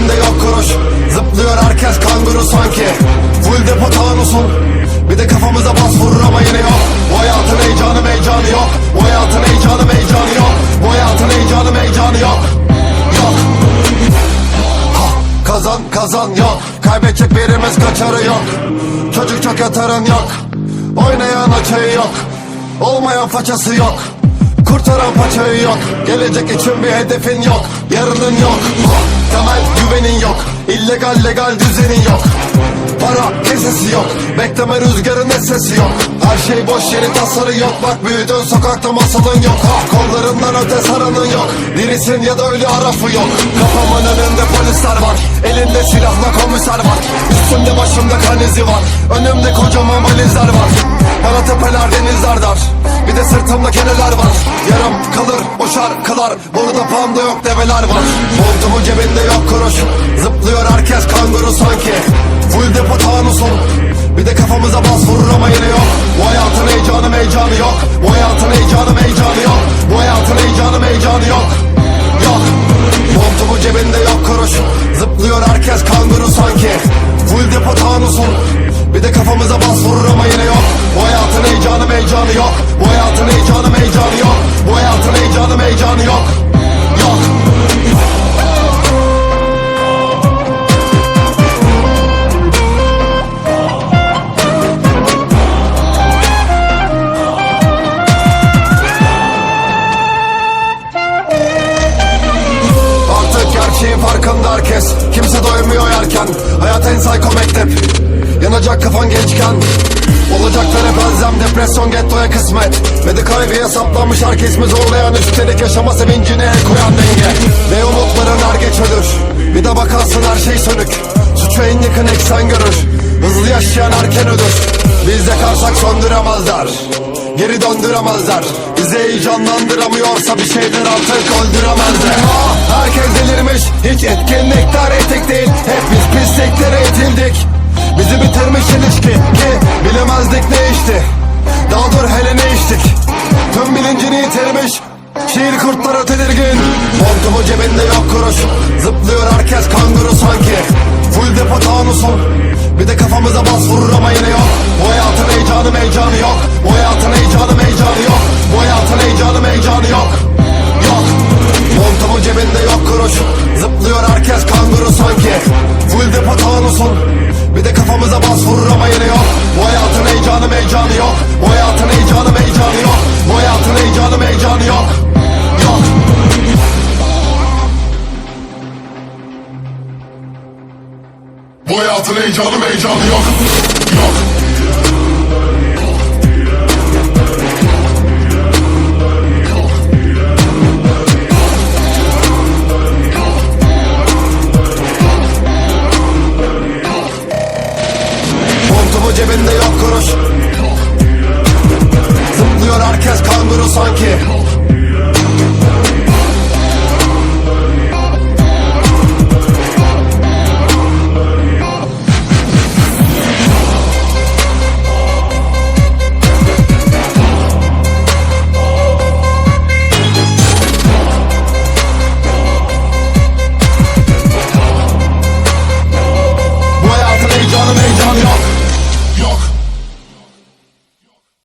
cebinde yok kuruş. Zıplıyor herkes kanguru sanki. Full depo tanusun Bir de kafamıza bas vurur ama yine yok. Bu hayatın heyecanı meycanı yok. Bu hayatın heyecanı meycanı yok. Bu hayatın heyecanı meycanı yok. Yok. Ha, Kazan kazan yok. Kaybedecek birimiz kaçarı yok. Çocuk çok yatarın yok. Oynayan açayı yok. Olmayan façası yok Kurtaran paçayı yok. Gelecek için bir hedefin yok. Yarının yok. Ha, Temel güvenin yok. İllegal legal düzenin yok. Para kesesi yok. Bekleme rüzgarın sesi yok. Her şey boş yeri tasarı yok. Bak büyüdün sokakta masalın yok. Ha, Kollarından öte saranın yok. Dirisin ya da ölü arafı yok. Kafamın önünde polisler var. Elinde silahla komiser var. Üstümde başımda kan izi var. Önümde kocaman valizler var. Bana tepeler denizler dar Bir de sırtımda keneler var. Yarım kalır o şarkılar Burada panda yok develer var. Montumun cebinde yok kuruş. Zıplıyor herkes kanguru sanki farkında herkes Kimse doymuyor yerken. Hayat en psycho mektep Yanacak kafan gençken. Olacaklar hep elzem Depresyon gettoya kısmet. Ve de kaygıya saplanmış herkes mi zorlayan? Üstelik yaşama sevincine el koyan denge. Ve umutların er geç ölür Bir de bakarsın her şey sönük. Suçu en yakın eksen görür Hızlı yaşayan erken ölür. Biz yakarsak söndüremezler Geri döndüremezler. Bizi heyecanlandıramıyorsa bir şeyler artık öldüremezler Hiç etkinlikler etik değil. Hep biz pisliklere itildik. Bizi bitirmiş ilişki Ki bilemezdik ne işti Daha dur hele ne içtik. Tüm bilincini yitirmiş Şiir kurtları tedirgin. Montumu cebinde yok kuruş. Zıplıyor herkes kanguru sanki. Full depo tanusun Bir de kafamıza bas vurur ama yine yok. Bu hayatın heyecanı meycanı yok. Bu hayatın heyecanı meycanı yok. Bu hayatın heyecanı meycanı yok. Yok. Montumu cebinde yok kuruş sanki. Full depo tanusun Bir de kafamıza bas vurur ama yine yok. Bu hayatın heyecanı meycanı yok. Bu hayatın heyecanı meycanı yok. Bu hayatın heyecanı meycanı yok. Bu hayatın heyecanı heyecanı yok. Yok sanki.